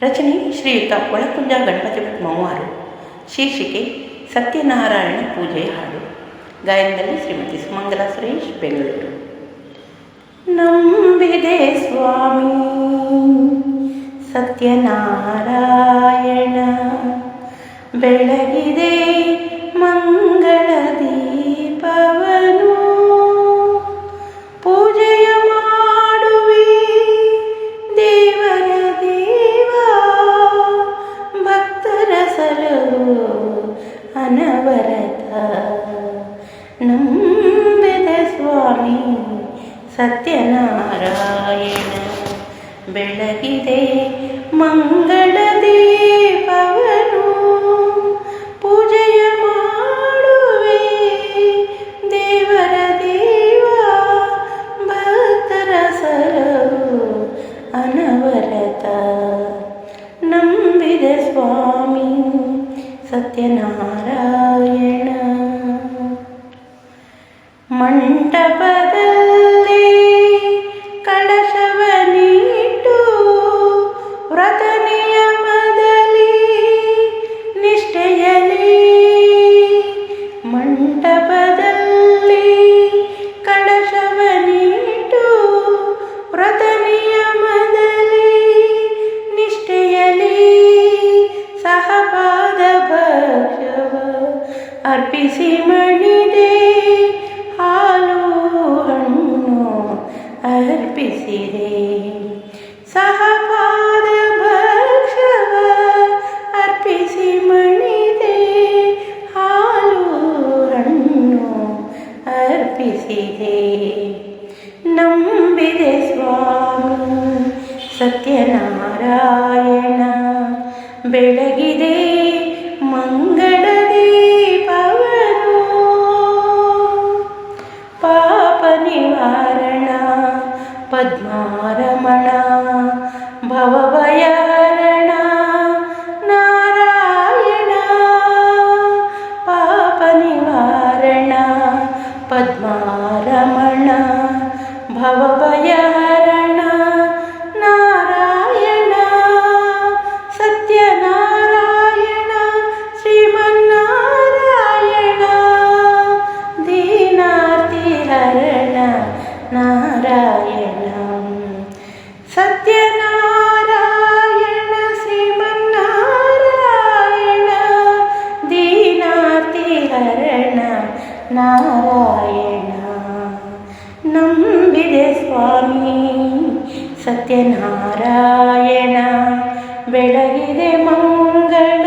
ರಚನೆ ಶ್ರೀಯುತ ಒಳಕುಂಜ ಗಣಪತಿ ಮೌವಾರು ಶೀರ್ಷಿಕೆ ಸತ್ಯನಾರಾಯಣ ಪೂಜೆಯ ಹಾಡು ಗಾಯನದಲ್ಲಿ ಶ್ರೀಮತಿ ಸುಮಂಗಲ ಸುರೇಶ್ ಬೆಂಗಳೂರು ನಂಬಿದೆ ಸ್ವಾಮಿ ಸತ್ಯನಾರಾಯಣ ಬೆಳಗಿದೆ ಮಂಗಳ ನಂಬಿದ ಸ್ವಾಮಿ ಸತ್ಯನಾರಾಯಣ. ಬೆಳಗಿದೆ ಮಂಗಳ ದೀಪವನು ಪೂಜೆಯ ಮಾಡುವೆ ದೇವರ ದೇವ. ಭಕ್ತರ ಸರವು ಅನವರತ. ನಂಬಿದ ಸ್ವಾಮಿ ಸತ್ಯನಾರಾಯಣ. ಮಂಟಪದಲ್ಲಿ ಕಳಶವನಿಟ್ಟು ವ್ರತ ನಿಯಮದಲ್ಲಿ ನಿಷ್ಠೆಯಲಿ ಮಂಟಪದಲ್ಲಿ ಕಳಶವನಿಟ್ಟು ವ್ರತ ನಿಯಮದಲ್ಲಿ ನಿಷ್ಠೆಯಲಿ ಸಹಪಾದ ಭಕ್ಷವ ಅರ್ಪಿಸಿ ಮಣಿದೆ ಅರ್ಪಿಸಿದೆ ಸಹಪಾದ ಭಕ್ಷವ ಅರ್ಪಿಸಿ ಮಣಿದೆ ಹಾಲು, ಹಣ್ಣು ಅರ್ಪಿಸಿದೆ. ನಂಬಿದೆ ಸ್ವಾಮಿ ಸತ್ಯನಾರಾಯಣ, ಬೆಳಗಿದೆ ಮಂಗಳ ದೀಪವನು ಪಾಪ ನಿವಾರಣ पद्मारमणा भवभयारणा नारायण पपनिवारणा पद्मारमणा भवभया ಸತ್ಯನಾರಾಯಣ. ಬೆಳಗಿದೆ ಮಂಗಳ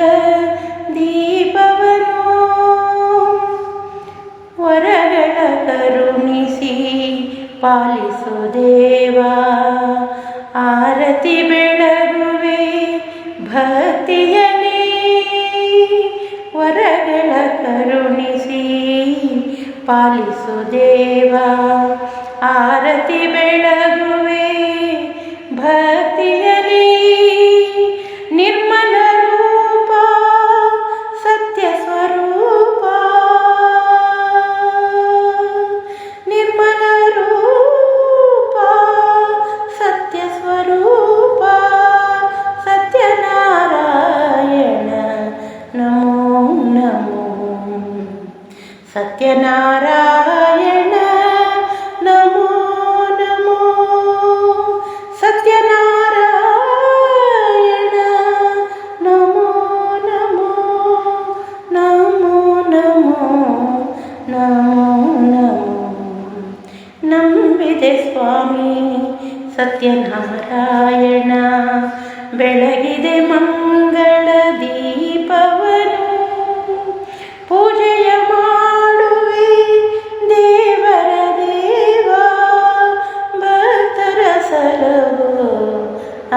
ದೀಪವನು. ವರಗಳ ಕರುಣಿಸಿ ಪಾಲಿಸು ದೇವ. ಆರತಿ ಬೆಳಗುವೆ ಭಕ್ತಿಯಲಿ ವರಗಳ ಕರುಣಿಸಿ ಪಾಲಿಸು ದೇವ. ಆರತಿ ಬೆಳಗುವೆ ನಮೋ ನಮೋ ಸತ್ಯನಾರಾಯಣ ನಮೋ ನಮೋ ಸತ್ಯನಾರಾಯಣ ನಮೋ ನಮೋ ನಮೋ ನಮೋ ನಮೋ ನಮೋ ನಂಬಿದೆ ಸ್ವಾಮಿ ಸತ್ಯನಾರಾಯಣ ಬೆಳಗಿದೆ ಮಂಗಳ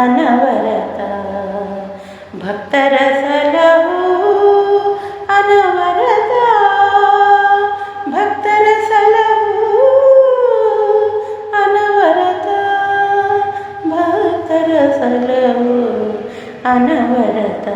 ಅನವರತ ಭಕ್ತರ ಸಲವು ಅನವರತ ಭಕ್ತರ ಸಲವು ಅನವರತ ಭಕ್ತರ ಸಲವು ಅನವರತ